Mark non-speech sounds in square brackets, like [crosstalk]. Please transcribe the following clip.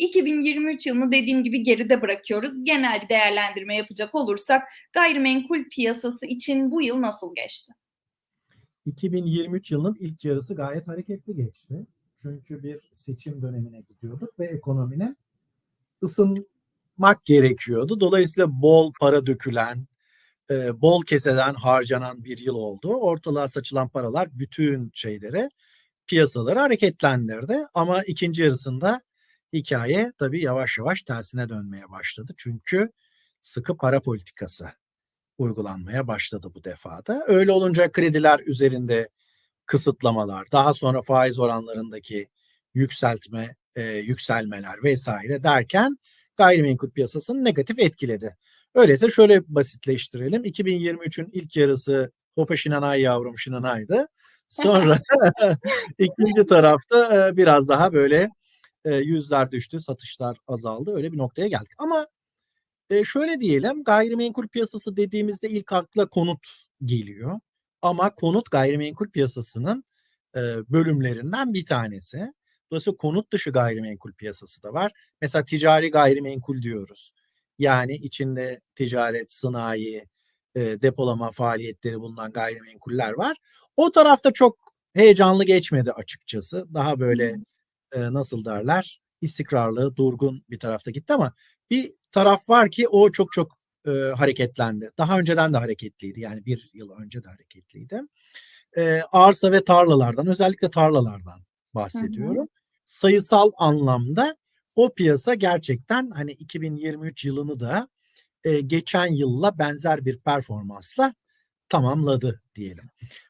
2023 yılını dediğim gibi geride bırakıyoruz. Genel bir değerlendirme yapacak olursak gayrimenkul piyasası için bu yıl nasıl geçti? 2023 yılının ilk yarısı gayet hareketli geçti. Çünkü bir seçim dönemine gidiyorduk ve ekonominin ısınmak gerekiyordu. Dolayısıyla bol para dökülen, e, bol keseden harcanan bir yıl oldu. Ortalığa saçılan paralar bütün şeylere, piyasaları hareketlendirdi. Ama ikinci yarısında hikaye tabii yavaş yavaş tersine dönmeye başladı. Çünkü sıkı para politikası uygulanmaya başladı bu defada. Öyle olunca krediler üzerinde kısıtlamalar, daha sonra faiz oranlarındaki yükseltme, e, yükselmeler vesaire derken gayrimenkul piyasasını negatif etkiledi. Öyleyse şöyle basitleştirelim. 2023'ün ilk yarısı Hopa Şinanay yavrum Şinanay'dı. [laughs] Sonra [laughs] ikinci tarafta e, biraz daha böyle e, yüzler düştü, satışlar azaldı. Öyle bir noktaya geldik. Ama e, şöyle diyelim gayrimenkul piyasası dediğimizde ilk akla konut geliyor. Ama konut gayrimenkul piyasasının e, bölümlerinden bir tanesi. Dolayısıyla konut dışı gayrimenkul piyasası da var. Mesela ticari gayrimenkul diyoruz. Yani içinde ticaret, sanayi, e, depolama faaliyetleri bulunan gayrimenkuller var. O tarafta çok heyecanlı geçmedi açıkçası. Daha böyle e, nasıl derler istikrarlı, durgun bir tarafta gitti ama bir taraf var ki o çok çok e, hareketlendi. Daha önceden de hareketliydi. Yani bir yıl önce de hareketliydi. E, arsa ve tarlalardan, özellikle tarlalardan bahsediyorum. Hı hı. Sayısal anlamda o piyasa gerçekten hani 2023 yılını da e, geçen yılla benzer bir performansla tamamladı diyelim.